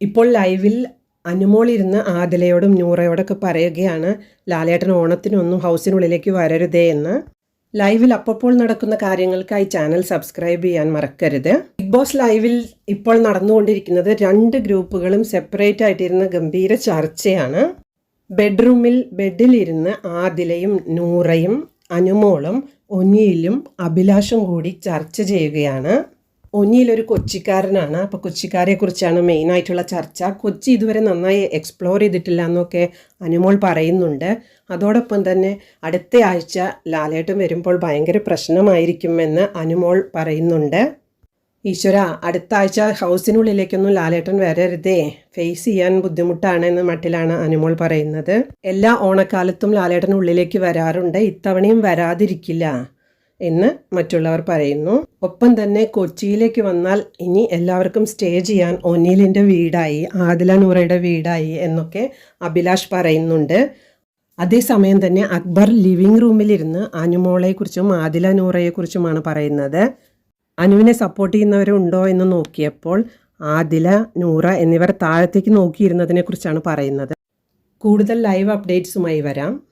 ഇപ്പോൾ ലൈവിൽ അനുമോൾ ഇരുന്ന് ആദിലയോടും നൂറയോടൊക്കെ പറയുകയാണ് ലാലേട്ടൻ ഓണത്തിനൊന്നും ഹൗസിനുള്ളിലേക്ക് വരരുതേ എന്ന്. ലൈവിൽ അപ്പോൾ നടക്കുന്ന കാര്യങ്ങൾക്കായി ചാനൽ സബ്സ്ക്രൈബ് ചെയ്യാൻ മറക്കരുത്. ബിഗ് ബോസ് ലൈവിൽ ഇപ്പോൾ നടന്നുകൊണ്ടിരിക്കുന്നത് രണ്ട് ഗ്രൂപ്പുകളും സെപ്പറേറ്റ് ആയിട്ടിരുന്ന ഗംഭീര ചർച്ചയാണ്. ബെഡ്റൂമിൽ ബെഡിലിരുന്ന് ആദിലയും നൂറയും അനുമോളും ഒന്നിയിലും അഭിലാഷും കൂടി ചർച്ച ചെയ്യുകയാണ്. ഒന്നിയിൽ ഒരു കൊച്ചിക്കാരനാണ്. അപ്പോൾ കൊച്ചിക്കാരെക്കുറിച്ചാണ് മെയിനായിട്ടുള്ള ചർച്ച. കൊച്ചി ഇതുവരെ നന്നായി എക്സ്പ്ലോർ ചെയ്തിട്ടില്ല എന്നൊക്കെ അനുമോൾ പറയുന്നുണ്ട്. അതോടൊപ്പം തന്നെ അടുത്ത ആഴ്ച ലാലേട്ടൻ വരുമ്പോൾ ഭയങ്കര പ്രശ്നമായിരിക്കുമെന്ന് അനുമോൾ പറയുന്നുണ്ട്. ഈശ്വര അടുത്ത ആഴ്ച ഹൗസിനുള്ളിലേക്കൊന്നും ലാലേട്ടൻ വരരുതേ. ഫേസ് ചെയ്യാൻ ബുദ്ധിമുട്ടാണ് എന്ന മട്ടിലാണ് അനുമോൾ പറയുന്നത്. എല്ലാ ഓണക്കാലത്തും ലാലേട്ടൻ ഉള്ളിലേക്ക് വരാറുണ്ട്. ഇത്തവണയും വരാതിരിക്കില്ല. എന്ന് മറ്റുള്ളവർ പറയുന്നു. ഒപ്പം തന്നെ കൊച്ചിയിലേക്ക് വന്നാൽ ഇനി എല്ലാവർക്കും സ്റ്റേ ചെയ്യാൻ ഒനീലിന്റെ വീടായി ആദില നൂറയുടെ വീടായി എന്നൊക്കെ അഭിലാഷ് പറയുന്നുണ്ട്. അതേസമയം തന്നെ അക്ബർ ലിവിംഗ് റൂമിലിരുന്ന് അനുമോളെക്കുറിച്ചും ആദില നൂറയെക്കുറിച്ചുമാണ് പറയുന്നത്. അനുവിനെ സപ്പോർട്ട് ചെയ്യുന്നവരുണ്ടോ എന്ന് നോക്കിയപ്പോൾ ആദില നൂറ എന്നിവർ താഴത്തേക്ക് നോക്കിയിരുന്നതിനെക്കുറിച്ചാണ് പറയുന്നത്. കൂടുതൽ ലൈവ് അപ്ഡേറ്റ്സുമായി വരാം.